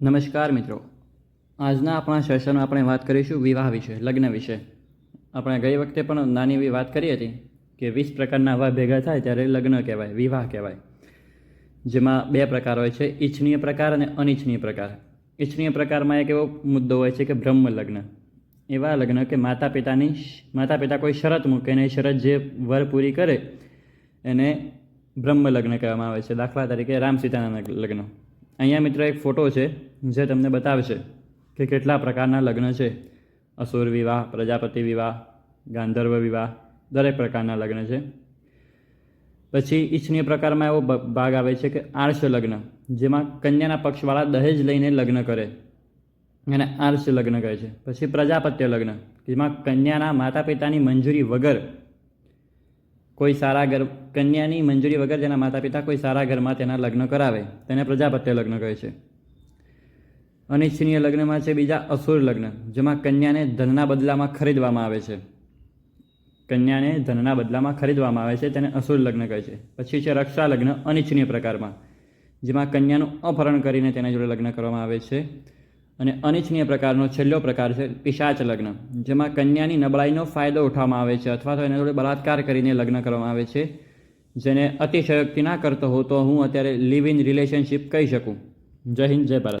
નમસ્કાર મિત્રો. આજના આપણા સેશનમાં આપણે વાત કરીશું વિવાહ વિશે, લગ્ન વિશે. આપણે ગઈ વખતે પણ નાની એવી વાત કરી હતી કે વીસ પ્રકારના આવા ભેગા થાય ત્યારે લગ્ન કહેવાય, વિવાહ કહેવાય. જેમાં બે પ્રકાર હોય છે, ઈચ્છનીય પ્રકાર અને અનિચ્છનીય પ્રકાર. ઈચ્છનીય પ્રકારમાં એક એવો મુદ્દો હોય છે કે બ્રહ્મ લગ્ન. એવા લગ્ન કે માતા પિતાની માતા પિતા કોઈ શરત મૂકે અને એ શરત જે વર પૂરી કરે, એને બ્રહ્મ લગ્ન કહેવામાં આવે છે. દાખલા તરીકે રામ સીતાના લગ્ન. અહીંયા મિત્રો એક ફોટો છે, જે તમને બતાવશે કે કેટલા પ્રકારના લગ્ન છે. અસુર વિવાહ, પ્રજાપતિ વિવાહ, ગાંધર્વ વિવાહ, દરેક પ્રકારના લગ્ન છે. પછી ઈચ્છનીય પ્રકારમાં એવો ભાગ આવે છે કે આર્ષ લગ્ન, જેમાં કન્યાના પક્ષવાળા દહેજ લઈને લગ્ન કરે એને આર્ષ લગ્ન કહે છે. પછી પ્રજાપત્ય લગ્ન, જેમાં કન્યાના માતા પિતાની મંજૂરી વગર કોઈ સારા ઘર, કન્યાની મંજૂરી વગર જેના માતા પિતા કોઈ સારા ઘરમાં તેના લગ્ન કરાવે. તેને પ્રજાપત્ય લગ્ન કહે છે. અનિચ્છનીય લગ્નમાં છે બીજા અસુર લગ્ન, જેમાં કન્યાને ધનના બદલામાં ખરીદવામાં આવે છે. કન્યાને ધનના બદલામાં ખરીદવામાં આવે છે, તેને અસુર લગ્ન કહે છે. પછી છે રક્ષા લગ્ન, અનિચ્છનીય પ્રકારમાં, જેમાં કન્યાનું અપહરણ કરીને તેના જોડે લગ્ન કરવામાં આવે છે. અને અનિચ્છનીય પ્રકારનો છેલ્લો પ્રકાર છે પિશાચ લગ્ન, જેમાં કન્યાની નબળાઈનો ફાયદો ઉઠાવવામાં આવે છે અથવા તો એને જોડે બલાત્કાર કરીને લગ્ન કરવામાં આવે છે, જેને અતિશયોક્તિ ના કરતો હો તો હું અત્યારે લિવ ઇન રિલેશનશિપ કહી શકું. જય હિન્દ, જય ભારત.